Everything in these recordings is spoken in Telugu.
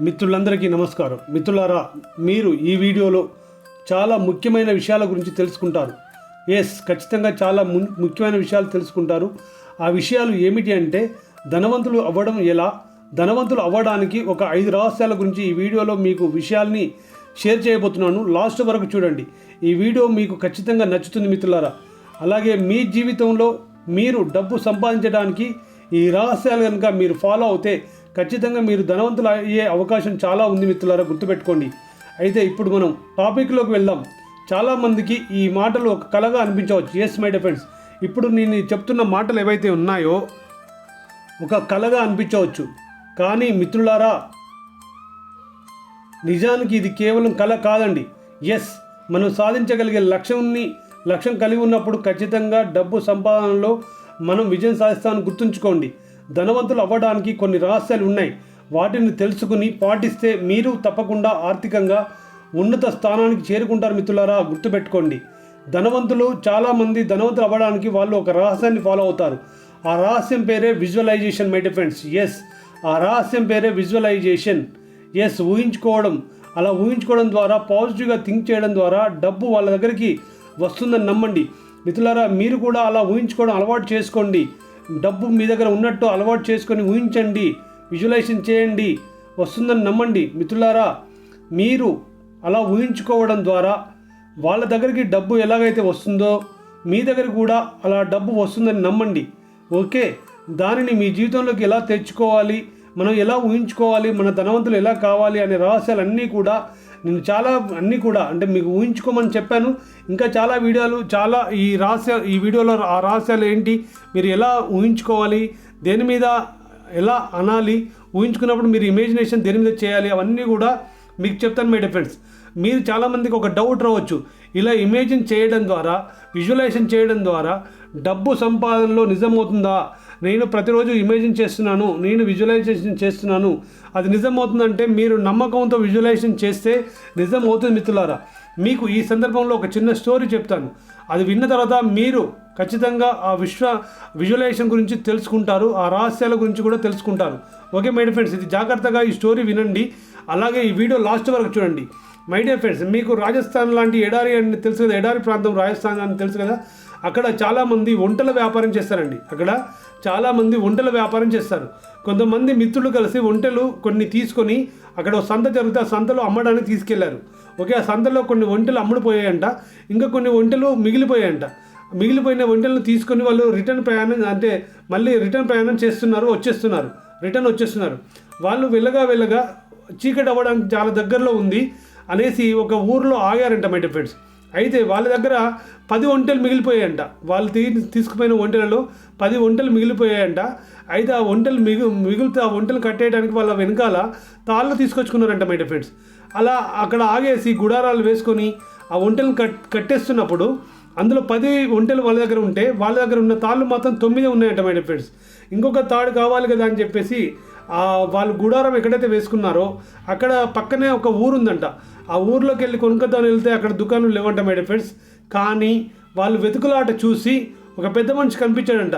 మిత్రులందరికీ నమస్కారం. మిత్రులారా మీరు ఈ వీడియోలో చాలా ముఖ్యమైన విషయాల గురించి తెలుసుకుంటారు. ఎస్ ఖచ్చితంగా చాలా ము- ముఖ్యమైన విషయాలు తెలుసుకుంటారు. ఆ విషయాలు ఏమిటి అంటే ధనవంతులు అవ్వడం ఎలా? ధనవంతులు అవ్వడానికి ఒక ఐదు రహస్యాల గురించి ఈ వీడియోలో మీకు విషయాల్ని షేర్ చేయబోతున్నాను. లాస్ట్ వరకు చూడండి. ఈ వీడియో మీకు ఖచ్చితంగా నచ్చుతుంది మిత్రులారా. అలాగే మీ జీవితంలో మీరు డబ్బు సంపాదించడానికి ఈ రహస్యాలు కనుక మీరు ఫాలో అవుతే ఖచ్చితంగా మీరు ధనవంతులు అయ్యే అవకాశం చాలా ఉంది మిత్రులారా గుర్తుపెట్టుకోండి. అయితే ఇప్పుడు మనం టాపిక్లోకి వెళ్దాం. చాలామందికి ఈ మాటలు ఒక కలగా అనిపించవచ్చు. ఎస్ మై డిఫెండ్స్ ఇప్పుడు నేను చెప్తున్న మాటలు ఏవైతే ఉన్నాయో ఒక కలగా అనిపించవచ్చు. కానీ మిత్రులారా నిజానికి ఇది కేవలం కళ కాదండి. ఎస్ మనం సాధించగలిగే లక్ష్యాన్ని లక్ష్యం కలిగి ఉన్నప్పుడు ఖచ్చితంగా డబ్బు సంపాదనలో మనం విజయం సాధిస్తామని గుర్తుంచుకోండి. ధనవంతులు అవ్వడానికి కొన్ని రహస్యాలు ఉన్నాయి. వాటిని తెలుసుకుని పాటిస్తే మీరు తప్పకుండా ఆర్థికంగా ఉన్నత స్థానానికి చేరుకుంటారు మిత్రులారా గుర్తుపెట్టుకోండి. ధనవంతులు చాలామంది ధనవంతులు అవ్వడానికి వాళ్ళు ఒక రహస్యాన్ని ఫాలో అవుతారు. ఆ రహస్యం పేరే విజువలైజేషన్ మై ఫ్రెండ్స్ ఎస్ ఆ రహస్యం పేరే విజువలైజేషన్ ఎస్ ఊహించుకోవడం. అలా ఊహించుకోవడం ద్వారా పాజిటివ్గా థింక్ చేయడం ద్వారా డబ్బు వాళ్ళ దగ్గరికి వస్తుందని నమ్మండి. మిత్రులారా మీరు కూడా అలా ఊహించుకోవడం అలవాటు చేసుకోండి. డబ్బు మీ దగ్గర ఉన్నట్టు అలవాటు చేసుకొని ఊహించండి విజువలైజేషన్ చేయండి వస్తుందని నమ్మండి. మిత్రులారా మీరు అలా ఊహించుకోవడం ద్వారా వాళ్ళ దగ్గరికి డబ్బు ఎలాగైతే వస్తుందో మీ దగ్గర కూడా అలా డబ్బు వస్తుందని నమ్మండి. ఓకే దానిని మీ జీవితంలోకి ఎలా తెచ్చుకోవాలి మనం ఎలా ఊహించుకోవాలి మన ధనవంతులు ఎలా కావాలి అనే రహస్యాలన్నీ కూడా నేను చాలా అన్నీ కూడా అంటే మీకు ఊహించుకోమని చెప్పాను. ఇంకా చాలా వీడియోలు చాలా ఈ రహస్య ఈ వీడియోలో ఆ రహస్యాలు ఏంటి మీరు ఎలా ఊహించుకోవాలి దేని మీద ఎలా అనాలి ఊహించుకున్నప్పుడు మీరు ఇమేజినేషన్ దేని మీద చేయాలి అవన్నీ కూడా మీకు చెప్తాను మై డిఫరెండ్స్ మీరు చాలామందికి ఒక డౌట్ రావచ్చు. ఇలా ఇమేజిన్ చేయడం ద్వారా విజువలైజేషన్ చేయడం ద్వారా డబ్బు సంపాదనలో నిజమవుతుందా నేను ప్రతిరోజు ఇమేజిన్ చేస్తున్నాను నేను విజువలైజేషన్ చేస్తున్నాను. అది నిజమవుతుందంటే మీరు నమ్మకంతో విజువలైజేషన్ చేస్తే నిజం అవుతుంది మిత్రులారా. మీకు ఈ సందర్భంలో ఒక చిన్న స్టోరీ చెప్తాను. అది విన్న తర్వాత మీరు ఖచ్చితంగా ఆ విశ్వ విజువలైజేషన్ గురించి తెలుసుకుంటారు ఆ రహస్యాల గురించి కూడా తెలుసుకుంటారు. ఓకే మై ఫ్రెండ్స్ ఇది జాగ్రత్తగా ఈ స్టోరీ వినండి. అలాగే ఈ వీడియో లాస్ట్ వరకు చూడండి. మై డియర్ ఫ్రెండ్స్ మీకు రాజస్థాన్ లాంటి ఎడారి అని తెలుసు కదా ఎడారి ప్రాంతం రాజస్థాన్ అని తెలుసు కదా. అక్కడ చాలామంది వంటల వ్యాపారం చేస్తారండి. అక్కడ చాలామంది వంటల వ్యాపారం చేస్తారు. కొంతమంది మిత్రులు కలిసి వంటలు కొన్ని తీసుకొని అక్కడ సంత జరిగితే ఆ సంతలో అమ్మడానికి తీసుకెళ్ళారు. ఓకే ఆ సంతలో కొన్ని వంటలు అమ్ముడుపోయాయంట. ఇంకా కొన్ని వంటలు మిగిలిపోయాయంట. మిగిలిపోయిన వంటలను తీసుకొని వాళ్ళు రిటర్న్ ప్రయాణం అంటే మళ్ళీ రిటర్న్ ప్రయాణం చేస్తున్నారు వచ్చేస్తున్నారు. రిటర్న్ వచ్చేస్తున్నారు. వాళ్ళు వెళ్ళగా వెళ్ళగా చీకటి అవ్వడానికి చాలా దగ్గరలో ఉంది అనేసి ఒక ఊర్లో ఆగారంట మై ఫ్రెండ్స్ అయితే వాళ్ళ దగ్గర పది ఒంటెలు మిగిలిపోయాయంట. వాళ్ళు తీ తీసుకుపోయిన ఒంటెలలో పది ఒంటెలు మిగిలిపోయాయంట. అయితే ఆ ఒంటెలు మిగు మిగులుతూ ఆ ఒంటెలు కట్టేయడానికి వాళ్ళ వెనకాల తాళ్ళు తీసుకొచ్చుకున్నారంట మై ఫ్రెండ్స్ అలా అక్కడ ఆగేసి గుడారాలు వేసుకొని ఆ ఒంటెలను కట్ కట్టేస్తున్నప్పుడు అందులో పది ఒంటెలు వాళ్ళ దగ్గర ఉంటే వాళ్ళ దగ్గర ఉన్న తాళ్ళు మాత్రం తొమ్మిది ఉన్నాయంట మై ఫ్రెండ్స్ ఇంకొక తాడు కావాలి కదా అని చెప్పేసి వాళ్ళు గుడారం ఎక్కడైతే వేసుకున్నారో అక్కడ పక్కనే ఒక ఊరుందంట. ఆ ఊర్లోకి వెళ్ళి కొనుక్కొద్దామని వెళ్తే అక్కడ దుకాణం లేవంట మై ఫ్రెండ్స్. కానీ వాళ్ళు వెతుకులాట చూసి ఒక పెద్ద మనిషి కనిపించాడంట.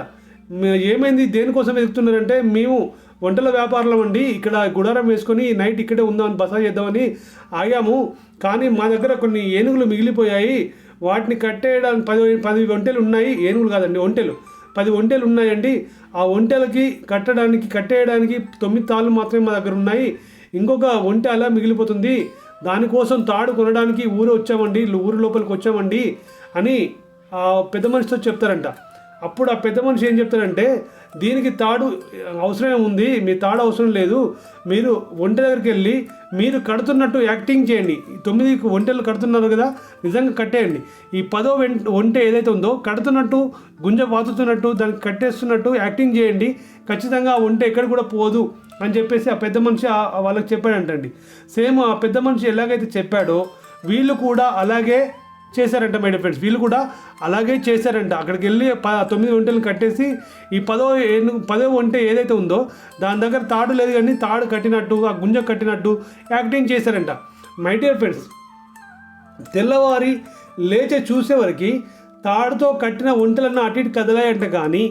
ఏమైంది? దేనికోసం వెతుకుతున్నారంటే మేము వంటల వ్యాపారం అండి ఇక్కడ గుడారం వేసుకొని నైట్ ఇక్కడే ఉందామని బస చేద్దామని ఆగాము. కానీ మా దగ్గర కొన్ని ఏనుగులు మిగిలిపోయాయి. వాటిని కట్టేయడానికి పది పది ఒంటెలు ఉన్నాయి. ఏనుగులు కాదండి ఒంటెలు. పది ఒంటెలు ఉన్నాయండి. ఆ ఒంటెలకి కట్టడానికి కట్టేయడానికి తొమ్మిది తాళ్ళు మాత్రమే మా దగ్గర ఉన్నాయి. ఇంకొక ఒంటె అలా మిగిలిపోతుంది. దానికోసం తాడు కొనడానికి ఊరు వచ్చామండి. ఊరు లోపలికి వచ్చామండి అని ఆ పెద్ద మనిషితో చెప్తారంట. అప్పుడు ఆ పెద్ద మనిషి ఏం చెప్తాడంటే దీనికి తాడు అవసరమే ఉంది మీ తాడు అవసరం లేదు మీరు ఒంటె దగ్గరికి వెళ్ళి మీరు కడుతున్నట్టు యాక్టింగ్ చేయండి. తొమ్మిది ఒంటెలు కడుతున్నారు కదా నిజంగా కట్టేయండి. ఈ పదో వెం- ఒంటె ఏదైతే ఉందో కడుతున్నట్టు గుంజ పాతుతున్నట్టు దానికి కట్టేస్తున్నట్టు యాక్టింగ్ చేయండి. ఖచ్చితంగా ఆ ఒంటె ఎక్కడ కూడా పోదు అని చెప్పేసి ఆ పెద్ద మనిషి వాళ్ళకి చెప్పాడంటండి. సేమ్ ఆ పెద్ద మనిషి ఎలాగైతే చెప్పాడో వీళ్ళు కూడా అలాగే చేశారంట మై ఫ్రెండ్స్. వీళ్ళు కూడా అలాగే చేశారంట. అక్కడికి వెళ్ళి ప తొమ్మిది ఒంటెలను కట్టేసి ఈ పదో పదో ఒంటె ఏదైతే ఉందో దాని దగ్గర తాడు లేదు కానీ తాడు కట్టినట్టు ఆ గుంజ కట్టినట్టు యాక్టింగ్ చేశారంట. మై డియర్ ఫ్రెండ్స్ తెల్లవారి లేచే చూసేవరకు తాడుతో కట్టిన వంటలన్నీ అటు ఇటు కదలాయంట కానీ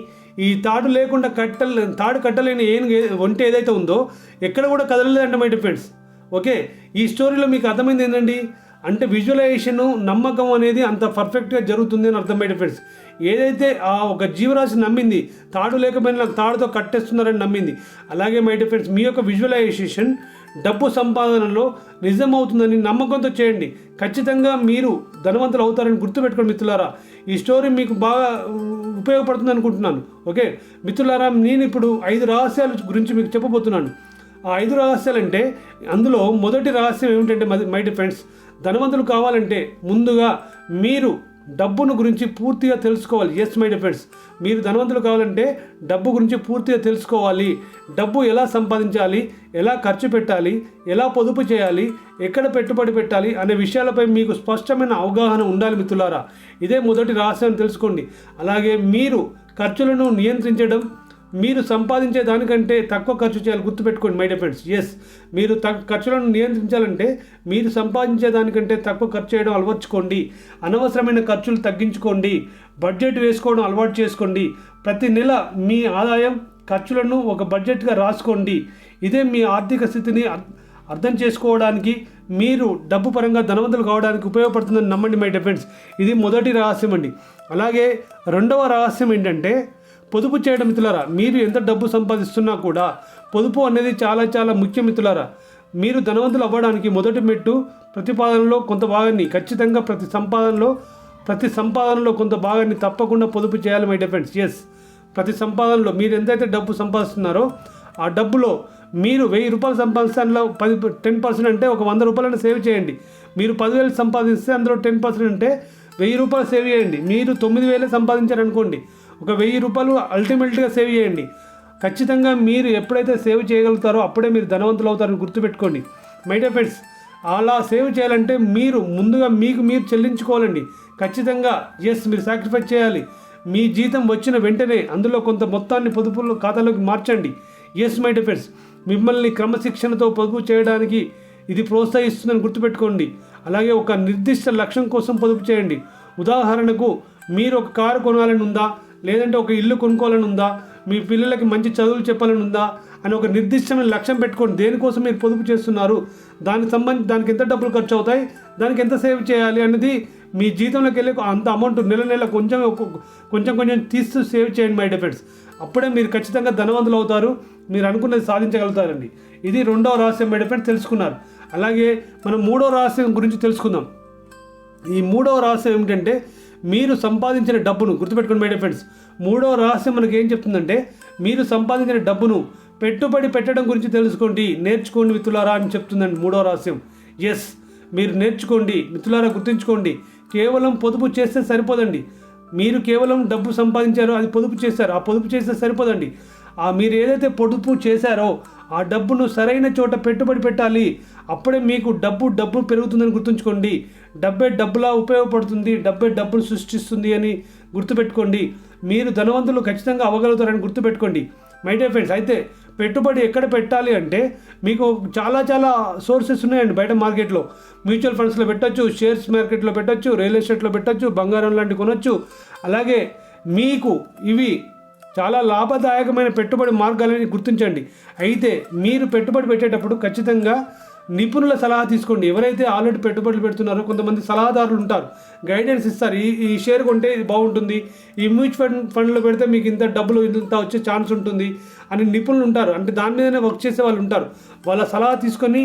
ఈ తాడు లేకుండా కట్టలే తాడు కట్టలేని ఏం వంట ఒంటె ఏదైతే ఉందో ఎక్కడ కూడా కదలలేదంట మై ఫ్రెండ్స్. ఓకే ఈ స్టోరీలో మీకు అర్థమైంది ఏంటండి? అంటే విజువలైజేషన్ నమ్మకం అనేది అంత పర్ఫెక్ట్గా జరుగుతుంది అని అర్థమయ్యే ఫ్రెండ్స్ ఏదైతే ఆ ఒక జీవరాశి నమ్మింది తాడు లేకపోయినా నాకు తాడుతో కట్టేస్తున్నారని నమ్మింది అలాగే మై ఫ్రెండ్స్ మీ యొక్క విజువలైజేషన్ డబ్బు సంపాదనలో నిజం అవుతుందని నమ్మకంతో చేయండి. ఖచ్చితంగా మీరు ధనవంతులు అవుతారని గుర్తుపెట్టుకోండి మిత్రులారా. ఈ స్టోరీ మీకు బాగా ఉపయోగపడుతుంది అనుకుంటున్నాను. ఓకే? మిత్రులారా నేను ఇప్పుడు ఐదు రహస్యాల గురించి మీకు చెప్పబోతున్నాను. ఆ ఐదు రహస్యాలు అంటే అందులో మొదటి రహస్యం ఏమిటంటే మై ఫ్రెండ్స్ ధనవంతులు కావాలంటే ముందుగా మీరు డబ్బును గురించి పూర్తిగా తెలుసుకోవాలి. ఎస్ మై ఫ్రెండ్స్ మీరు ధనవంతులు కావాలంటే డబ్బు గురించి పూర్తిగా తెలుసుకోవాలి. డబ్బు ఎలా సంపాదించాలి? ఎలా ఖర్చు పెట్టాలి? ఎలా పొదుపు చేయాలి? ఎక్కడ పెట్టుబడి పెట్టాలి? అనే విషయాలపై మీకు స్పష్టమైన అవగాహన ఉండాలి మిత్రులారా. ఇదే మొదటి రహస్యం తెలుసుకోండి. అలాగే మీరు ఖర్చులను నియంత్రించడం మీరు సంపాదించే దానికంటే తక్కువ ఖర్చు చేయాలి. గుర్తుపెట్టుకోండి మై ఫ్రెండ్స్ ఎస్ మీరు త ఖర్చులను నియంత్రించాలంటే మీరు సంపాదించే దానికంటే తక్కువ ఖర్చు చేయడం అలవర్చుకోండి. అనవసరమైన ఖర్చులు తగ్గించుకోండి. బడ్జెట్ వేసుకోవడం అలవాటు చేసుకోండి. ప్రతి నెల మీ ఆదాయం ఖర్చులను ఒక బడ్జెట్గా రాసుకోండి. ఇదే మీ ఆర్థిక స్థితిని అర్థం చేసుకోవడానికి మీరు డబ్బు పరంగా ధనవంతులు కావడానికి ఉపయోగపడుతుందని నమ్మండి మై డిఫెండ్స్ ఇది మొదటి రహస్యం అండి. అలాగే రెండవ రహస్యం ఏంటంటే పొదుపు చేయడం మిత్రులారా మీరు ఎంత డబ్బు సంపాదిస్తున్నా కూడా పొదుపు అనేది చాలా చాలా ముఖ్యం మిత్రులారా. మీరు ధనవంతులు అవ్వడానికి మొదటి మెట్టు ప్రతిపాదనలో కొంత భాగాన్ని ఖచ్చితంగా ప్రతి సంపాదనలో ప్రతి సంపాదనలో కొంత భాగాన్ని తప్పకుండా పొదుపు చేయాలి మై డిఫెండ్స్ ఎస్ ప్రతి సంపాదనలో మీరు ఎంతైతే డబ్బు సంపాదిస్తున్నారో ఆ డబ్బులో మీరు వెయ్యి రూపాయలు సంపాదిస్తే అందులో పది టెన్ పర్సెంట్ అంటే ఒక వంద రూపాయలను సేవ్ చేయండి. మీరు పదివేలు సంపాదిస్తే అందులో టెన్ పర్సెంట్ అంటే వెయ్యి రూపాయలు సేవ్ చేయండి. మీరు తొమ్మిది వేలే సంపాదించారనుకోండి. ఒక వెయ్యి రూపాయలు అల్టిమేట్గా సేవ్ చేయండి. ఖచ్చితంగా మీరు ఎప్పుడైతే సేవ్ చేయగలుగుతారో అప్పుడే మీరు ధనవంతులు అవుతారని గుర్తుపెట్టుకోండి. మై ఫ్రెండ్స్ అలా సేవ్ చేయాలంటే మీరు ముందుగా మీకు మీరు చెల్లించుకోవాలండి. ఖచ్చితంగా ఎస్ మీరు సాక్రిఫైస్ చేయాలి. మీ జీతం వచ్చిన వెంటనే అందులో కొంత మొత్తాన్ని పొదుపుల ఖాతాలోకి మార్చండి. ఎస్ మై డిఫెన్స్ మిమ్మల్ని క్రమశిక్షణతో పొదుపు చేయడానికి ఇది ప్రోత్సహిస్తుందని గుర్తుపెట్టుకోండి. అలాగే ఒక నిర్దిష్ట లక్ష్యం కోసం పొదుపు చేయండి. ఉదాహరణకు మీరు ఒక కారు కొనాలని ఉందా? లేదంటే ఒక ఇల్లు కొనుక్కోవాలని ఉందా? మీ పిల్లలకి మంచి చదువులు చెప్పాలని ఉందా? అని ఒక నిర్దిష్టమైన లక్ష్యం పెట్టుకోండి దేనికోసం మీరు పొదుపు చేస్తున్నారు? దానికి సంబంధించి దానికి ఎంత డబ్బులు ఖర్చు అవుతాయి? దానికి ఎంత సేవ్ చేయాలి అనేది మీ జీతంలోకి వెళ్ళి అంత అమౌంట్ నెల నెల కొంచెం కొంచెం కొంచెం తీస్తూ సేవ్ చేయండి మై డిఫెండ్స్ అప్పుడే మీరు ఖచ్చితంగా ధనవంతులు అవుతారు. మీరు అనుకున్నది సాధించగలుగుతారండి. ఇది రెండవ రహస్యం మై డిఫెండ్స్ తెలుసుకున్నారు. అలాగే మనం మూడో రహస్యం గురించి తెలుసుకుందాం. ఈ మూడవ రహస్యం ఏమిటంటే మీరు సంపాదించిన డబ్బును గుర్తుపెట్టుకోండి మై ఫ్రెండ్స్ మూడో రహస్యం మనకి ఏం చెప్తుందంటే మీరు సంపాదించిన డబ్బును పెట్టుబడి పెట్టడం గురించి తెలుసుకోండి నేర్చుకోండి మిత్రులారా అని చెప్తుందండి మూడవ రహస్యం. ఎస్ మీరు నేర్చుకోండి మిత్రులారా గుర్తుంచుకోండి కేవలం పొదుపు చేస్తే సరిపోదండి. మీరు కేవలం డబ్బు సంపాదించారో అది పొదుపు చేశారు ఆ పొదుపు చేస్తే సరిపోదండి. ఆ మీరు ఏదైతే పొదుపు చేశారో ఆ డబ్బును సరైన చోట పెట్టుబడి పెట్టాలి. అప్పుడే మీకు డబ్బు డబ్బు పెరుగుతుందని గుర్తుంచుకోండి. డబ్బే డబ్బులా ఉపయోగపడుతుంది డబ్బే డబ్బులు సృష్టిస్తుంది అని గుర్తుపెట్టుకోండి. మీరు ధనవంతులు ఖచ్చితంగా అవ్వగలుగుతారని గుర్తుపెట్టుకోండి. మై డియర్ ఫ్రెండ్స్ అయితే పెట్టుబడి ఎక్కడ పెట్టాలి అంటే మీకు చాలా చాలా సోర్సెస్ ఉన్నాయండి బయట మార్కెట్లో. మ్యూచువల్ ఫండ్స్లో పెట్టొచ్చు షేర్స్ మార్కెట్లో పెట్టచ్చు రియల్ ఎస్టేట్లో పెట్టొచ్చు బంగారం లాంటివి కొనొచ్చు. అలాగే మీకు ఇవి చాలా లాభదాయకమైన పెట్టుబడి మార్గాలని గుర్తించండి. అయితే మీరు పెట్టుబడి పెట్టేటప్పుడు ఖచ్చితంగా నిపుణుల సలహా తీసుకోండి. ఎవరైతే ఆల్రెడీ పెట్టుబడులు పెడుతున్నారో కొంతమంది సలహాదారులు ఉంటారు. గైడెన్స్ ఇస్తారు. ఈ ఈ షేర్ కొంటే ఇది బాగుంటుంది. ఈ మ్యూచువల్ ఫండ్ ఫండ్లో పెడితే మీకు ఇంత డబ్బులు ఇంత వచ్చే ఛాన్స్ ఉంటుంది అని నిపుణులు ఉంటారు. అంటే దాని మీదనే వర్క్ చేసే వాళ్ళు ఉంటారు. వాళ్ళ సలహా తీసుకొని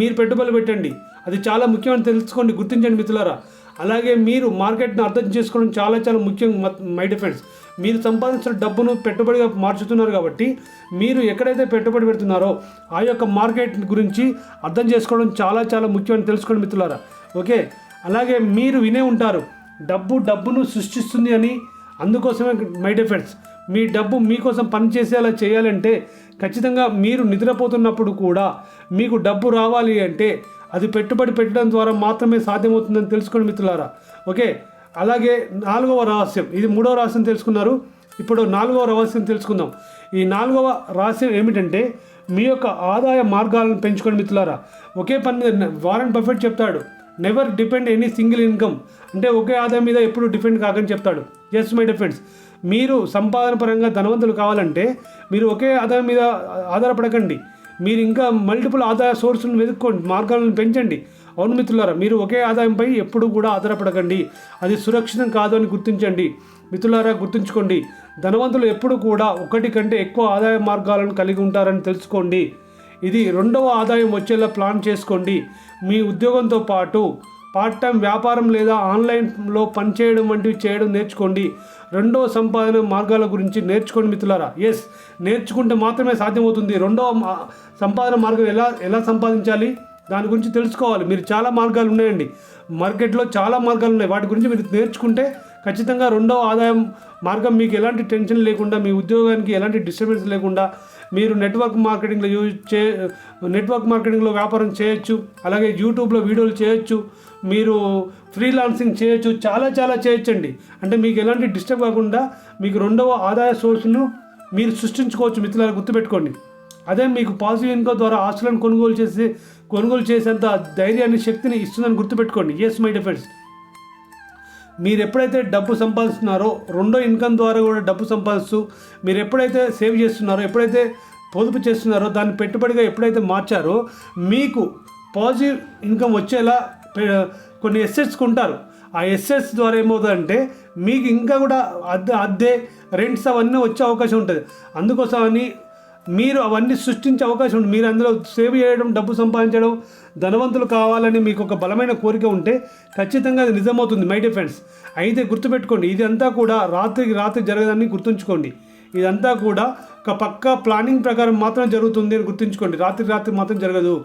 మీరు పెట్టుబడులు పెట్టండి. అది చాలా ముఖ్యమని తెలుసుకోండి. గుర్తించండి మిత్రులారా. అలాగే మీరు మార్కెట్ను అర్థం చేసుకోవడం చాలా చాలా ముఖ్యం మై డిఫెండ్స్ మీరు సంపాదించిన డబ్బును పెట్టుబడిగా మార్చుతున్నారు కాబట్టి మీరు ఎక్కడైతే పెట్టుబడి పెడుతున్నారో ఆ యొక్క మార్కెట్ గురించి అర్థం చేసుకోవడం చాలా చాలా ముఖ్యమని తెలుసుకోండి మిత్రులారా. ఓకే? అలాగే మీరు వినే ఉంటారు డబ్బు డబ్బును సృష్టిస్తుంది అని. అందుకోసమే మై డిఫెండ్స్ మీ డబ్బు మీకోసం పనిచేసేలా చేయాలంటే ఖచ్చితంగా మీరు నిద్రపోతున్నప్పుడు కూడా మీకు డబ్బు రావాలి అంటే అది పెట్టుబడి పెట్టడం ద్వారా మాత్రమే సాధ్యమవుతుందని తెలుసుకోండి మిత్రులారా. ఓకే? అలాగే నాలుగవ రహస్యం. ఇది మూడవ రహస్యం తెలుసుకున్నారు. ఇప్పుడు నాలుగవ రహస్యం తెలుసుకుందాం. ఈ నాలుగవ రహస్యం ఏమిటంటే మీ యొక్క ఆదాయ మార్గాలను పెంచుకోండి మిత్రులారా. ఒకే పని మీద వారెన్ బఫెట్ చెప్తాడు. Never depend any single income అంటే ఒకే ఆదాయం మీద ఎప్పుడు డిపెండ్ కాకని చెప్తాడు. జస్ట్ మై డిఫెండ్స్ మీరు సంపాదన పరంగా ధనవంతులు కావాలంటే మీరు ఒకే ఆదాయం మీద ఆధారపడకండి. మీరు ఇంకా మల్టిపుల్ ఆదాయ సోర్సులను వెతుక్కోండి మార్గాలను పెంచండి. అవును మిత్రులారా మీరు ఒకే ఆదాయంపై ఎప్పుడు కూడా ఆధారపడకండి. అది సురక్షితం కాదు అని గుర్తించండి. మిత్రులారా గుర్తుంచుకోండి ధనవంతులు ఎప్పుడు కూడా ఒకటి కంటే ఎక్కువ ఆదాయ మార్గాలను కలిగి ఉంటారని తెలుసుకోండి. ఇది రెండవ ఆదాయం వచ్చేలా ప్లాన్ చేసుకోండి. మీ ఉద్యోగంతో పాటు పార్ట్ టైం వ్యాపారం లేదా ఆన్లైన్లో పనిచేయడం వంటివి చేయడం నేర్చుకోండి. రెండవ సంపాదన మార్గాల గురించి నేర్చుకోండి మిత్రులారా. ఎస్ నేర్చుకుంటే మాత్రమే సాధ్యమవుతుంది. రెండవ సంపాదన మార్గం ఎలా ఎలా సంపాదించాలి? దాని గురించి తెలుసుకోవాలి. మీరు చాలా మార్గాలు ఉన్నాయండి. మార్కెట్లో చాలా మార్గాలు ఉన్నాయి. వాటి గురించి మీరు నేర్చుకుంటే ఖచ్చితంగా రెండవ ఆదాయం మార్గం మీకు ఎలాంటి టెన్షన్ లేకుండా మీ ఉద్యోగానికి ఎలాంటి డిస్టర్బెన్స్ లేకుండా మీరు నెట్వర్క్ మార్కెటింగ్లో యూజ్ చే నెట్వర్క్ మార్కెటింగ్లో వ్యాపారం చేయొచ్చు. అలాగే యూట్యూబ్లో వీడియోలు చేయొచ్చు. మీరు ఫ్రీలాన్సింగ్ చేయొచ్చు. చాలా చాలా చేయొచ్చండి. అంటే మీకు ఎలాంటి డిస్టర్బ్ కాకుండా మీకు రెండవ ఆదాయ సోర్స్ను మీరు సృష్టించుకోవచ్చు మిత్రులారా గుర్తుపెట్టుకోండి. అదే మీకు పాజిటివ్ ఇన్కమ్ ద్వారా ఆస్తులను కొనుగోలు చేసి కొనుగోలు చేసేంత ధైర్యాన్ని శక్తిని ఇస్తుందని గుర్తుపెట్టుకోండి. ఎస్ మై డిఫెన్స్ మీరు ఎప్పుడైతే డబ్బు సంపాదిస్తున్నారో రెండో ఇన్కమ్ ద్వారా కూడా డబ్బు సంపాదిస్తూ మీరు ఎప్పుడైతే సేవ్ చేస్తున్నారో ఎప్పుడైతే పొదుపు చేస్తున్నారో దాన్ని పెట్టుబడిగా ఎప్పుడైతే మార్చారో మీకు పాజిటివ్ ఇన్కమ్ వచ్చేలా కొన్ని ఎస్సెట్స్ కొంటారు. ఆ ఎస్సెట్స్ ద్వారా ఏమవుతుందంటే మీకు ఇంకా కూడా అద్దె అద్దె రెంట్స్ అవన్నీ వచ్చే అవకాశం ఉంటుంది. అందుకోసమని మీరు అవన్నీ సృష్టించే అవకాశం ఉంది. మీరు అందులో సేవ్ చేయడం డబ్బు సంపాదించడం ధనవంతులు కావాలని మీకు ఒక బలమైన కోరిక ఉంటే ఖచ్చితంగా అది నిజమవుతుంది మై డిఫెన్స్ అయితే గుర్తుపెట్టుకోండి ఇదంతా కూడా రాత్రికి రాత్రి జరగదని గుర్తుంచుకోండి. ఇదంతా కూడా ఒక పక్కా ప్లానింగ్ ప్రకారం మాత్రం జరుగుతుంది అని గుర్తుంచుకోండి. రాత్రి రాత్రి మాత్రం జరగదు.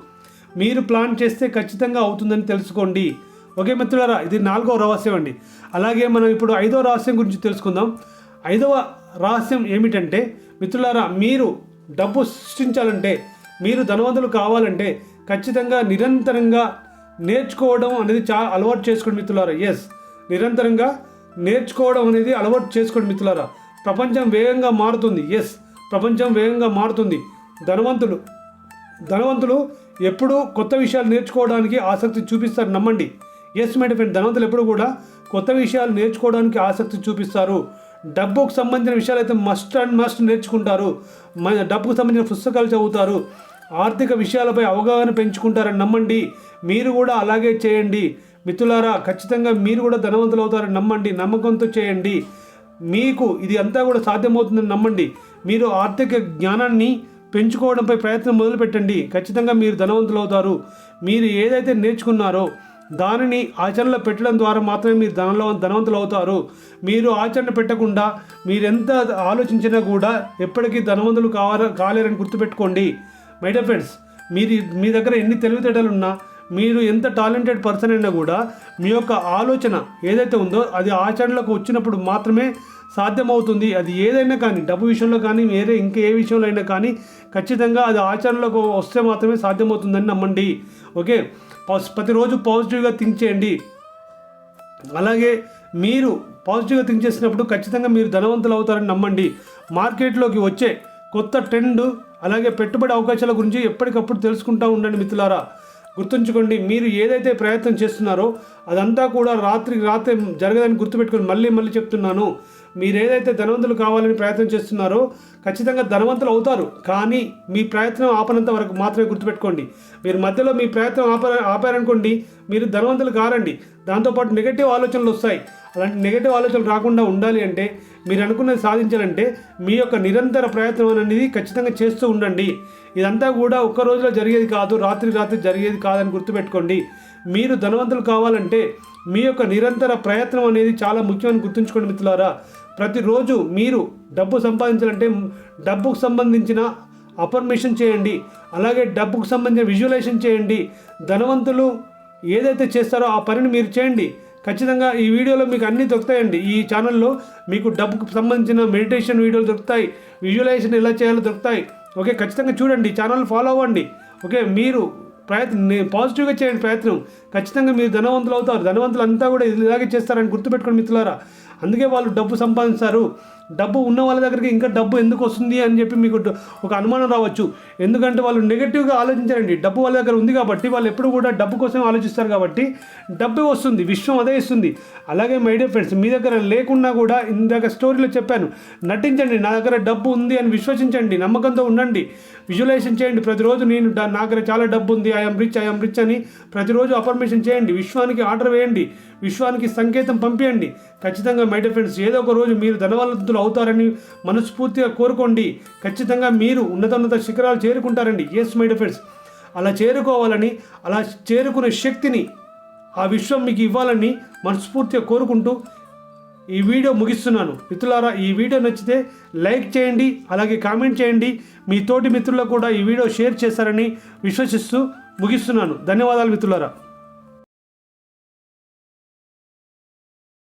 మీరు ప్లాన్ చేస్తే ఖచ్చితంగా అవుతుందని తెలుసుకోండి. ఓకే మిత్రులారా ఇది నాలుగో రహస్యం అండి. అలాగే మనం ఇప్పుడు ఐదో రహస్యం గురించి తెలుసుకుందాం. ఐదవ రహస్యం ఏమిటంటే మిత్రులారా మీరు డబ్బు సృష్టించాలంటే మీరు ధనవంతులు కావాలంటే ఖచ్చితంగా నిరంతరంగా నేర్చుకోవడం అనేది చాలా అలవాటు చేసుకోండి మిత్రులారా. ఎస్ నిరంతరంగా నేర్చుకోవడం అనేది అలవాటు చేసుకోండి మిత్రులారా. ప్రపంచం వేగంగా మారుతుంది. ఎస్ ప్రపంచం వేగంగా మారుతుంది. ధనవంతులు ధనవంతులు ఎప్పుడూ కొత్త విషయాలు నేర్చుకోవడానికి ఆసక్తి చూపిస్తారు. నమ్మండి. ఎస్ మేడం ఫ్రెండ్ ధనవంతులు ఎప్పుడు కూడా కొత్త విషయాలు నేర్చుకోవడానికి ఆసక్తి చూపిస్తారు. డబ్బుకు సంబంధించిన విషయాలు అయితే మస్ట్ అండ్ మస్ట్ నేర్చుకుంటారు డబ్బుకు సంబంధించిన పుస్తకాలు చదువుతారు. ఆర్థిక విషయాలపై అవగాహన పెంచుకుంటారని నమ్మండి. మీరు కూడా అలాగే చేయండి. మిత్రులారా ఖచ్చితంగా మీరు కూడా ధనవంతులు అవుతారని నమ్మండి. నమ్మకంతో చేయండి. మీకు ఇది అంతా కూడా సాధ్యమవుతుందని నమ్మండి. మీరు ఆర్థిక జ్ఞానాన్ని పెంచుకోవడంపై ప్రయత్నం మొదలుపెట్టండి. ఖచ్చితంగా మీరు ధనవంతులు అవుతారు మీరు ఏదైతే నేర్చుకున్నారో దానిని ఆచరణలో పెట్టడం ద్వారా మాత్రమే మీరు ధనలో ధనవంతులు అవుతారు మీరు ఆచరణ పెట్టకుండా మీరెంత ఆలోచించినా కూడా ఎప్పటికీ ధనవంతులు కావాల కాలేరని గుర్తుపెట్టుకోండి. మై డియర్ ఫ్రెండ్స్ మీరు మీ దగ్గర ఎన్ని తెలివితేటలు ఉన్నా మీరు ఎంత టాలెంటెడ్ పర్సన్ అయినా కూడా మీ యొక్క ఆలోచన ఏదైతే ఉందో అది ఆచరణలోకి వచ్చినప్పుడు మాత్రమే సాధ్యమవుతుంది. అది ఏదైనా కానీ డబ్బు విషయంలో కానీ వేరే ఇంకా ఏ విషయంలో అయినా కానీ ఖచ్చితంగా అది ఆచరణలోకి వస్తే మాత్రమే సాధ్యమవుతుందని నమ్మండి. ఓకే? పాస్- ప్రతిరోజు పాజిటివ్గా థింక్ చేయండి. అలాగే మీరు పాజిటివ్గా థింక్ చేసినప్పుడు ఖచ్చితంగా మీరు ధనవంతులు అవుతారని నమ్మండి. మార్కెట్లోకి వచ్చే కొత్త ట్రెండ్ అలాగే పెట్టుబడి అవకాశాల గురించి ఎప్పటికప్పుడు తెలుసుకుంటూ ఉండండి మిత్రులారా. గుర్తుంచుకోండి మీరు ఏదైతే ప్రయత్నం చేస్తున్నారో అదంతా కూడా రాత్రికి రాత్రి జరగదని గుర్తుపెట్టుకొని మళ్ళీ మళ్ళీ చెప్తున్నాను. మీరు ఏదైతే ధనవంతులు కావాలని ప్రయత్నం చేస్తున్నారో ఖచ్చితంగా ధనవంతులు అవుతారు. కానీ మీ ప్రయత్నం ఆపనంత వరకు మాత్రమే గుర్తుపెట్టుకోండి. మీరు మధ్యలో మీ ప్రయత్నం ఆప ఆపారనుకోండి మీరు ధనవంతులు కారండి. దాంతోపాటు నెగటివ్ ఆలోచనలు వస్తాయి. అలాంటి నెగటివ్ ఆలోచనలు రాకుండా ఉండాలి అంటే మీరు అనుకున్నది సాధించాలంటే మీ యొక్క నిరంతర ప్రయత్నం అనేది ఖచ్చితంగా చేస్తూ ఉండండి. ఇదంతా కూడా ఒక్క రోజులో జరిగేది కాదు రాత్రి రాత్రి జరిగేది కాదని గుర్తుపెట్టుకోండి. మీరు ధనవంతులు కావాలంటే మీ యొక్క నిరంతర ప్రయత్నం అనేది చాలా ముఖ్యమని గుర్తుంచుకోండి మిత్రులారా. ప్రతిరోజు మీరు డబ్బు సంపాదించాలంటే డబ్బుకు సంబంధించిన అఫర్మేషన్ చేయండి అలాగే డబ్బుకు సంబంధించిన విజువలైజేషన్ చేయండి. ధనవంతులు ఏదైతే చేస్తారో ఆ పనిని మీరు చేయండి. ఖచ్చితంగా ఈ వీడియోలో మీకు అన్నీ దొరుకుతాయండి. ఈ ఛానల్లో మీకు డబ్బుకు సంబంధించిన మెడిటేషన్ వీడియోలు దొరుకుతాయి విజువలైజేషన్ ఎలా చేయాలో దొరుకుతాయి. ఓకే ఖచ్చితంగా చూడండి ఛానల్ ఫాలో అవ్వండి. ఓకే మీరు ప్రయత్నం పాజిటివ్గా చేయండి ప్రయత్నం. ఖచ్చితంగా మీరు ధనవంతులు అవుతారు. ధనవంతులు అంతా కూడా ఇలాగే చేస్తారని గుర్తుపెట్టుకోండి మిత్రులారా. అందుకే వాళ్ళు డబ్బు సంపాదిస్తారు డబ్బు ఉన్న వాళ్ళ దగ్గరికి ఇంకా డబ్బు ఎందుకు వస్తుంది అని చెప్పి మీకు ఒక అనుమానం రావచ్చు. ఎందుకంటే వాళ్ళు నెగిటివ్గా ఆలోచించారండి. డబ్బు వాళ్ళ దగ్గర ఉంది కాబట్టి వాళ్ళు ఎప్పుడు కూడా డబ్బు కోసం ఆలోచిస్తారు కాబట్టి డబ్బే వస్తుంది విశ్వం అదే ఇస్తుంది. అలాగే మై డియర్ ఫ్రెండ్స్ మీ దగ్గర లేకున్నా కూడా ఇందాక స్టోరీలో చెప్పాను. నటించండి నా దగ్గర డబ్బు ఉంది అని విశ్వసించండి నమ్మకంతో ఉండండి. విజువలైజేషన్ చేయండి ప్రతిరోజు. నేను నా దగ్గర చాలా డబ్బు ఉంది. ఐఎమ్ రిచ్ ఐఎమ్ రిచ్ అని ప్రతిరోజు అఫర్మేషన్ చేయండి. విశ్వానికి ఆర్డర్ వేయండి. విశ్వానికి సంకేతం పంపించండి ఖచ్చితంగా మై ఫ్రెండ్స్ ఏదో ఒక రోజు మీరు ధనవంతులు అవుతారని మనస్ఫూర్తిగా కోరుకోండి. ఖచ్చితంగా మీరు ఉన్నతోన్నత శిఖరాలు చేరుకుంటారండి. ఎస్ మై ఫ్రెండ్స్ అలా చేరుకోవాలని అలా చేరుకునే శక్తిని ఆ విశ్వం మీకు ఇవ్వాలని మనస్ఫూర్తిగా కోరుకుంటూ ఈ వీడియో ముగిస్తున్నాను. మిత్రులారా ఈ వీడియో నచ్చితే లైక్ చేయండి అలాగే కామెంట్ చేయండి. మీ తోటి మిత్రులకు కూడా ఈ వీడియో షేర్ చేశారని విశ్వసిస్తూ ముగిస్తున్నాను. ధన్యవాదాలు మిత్రులారా.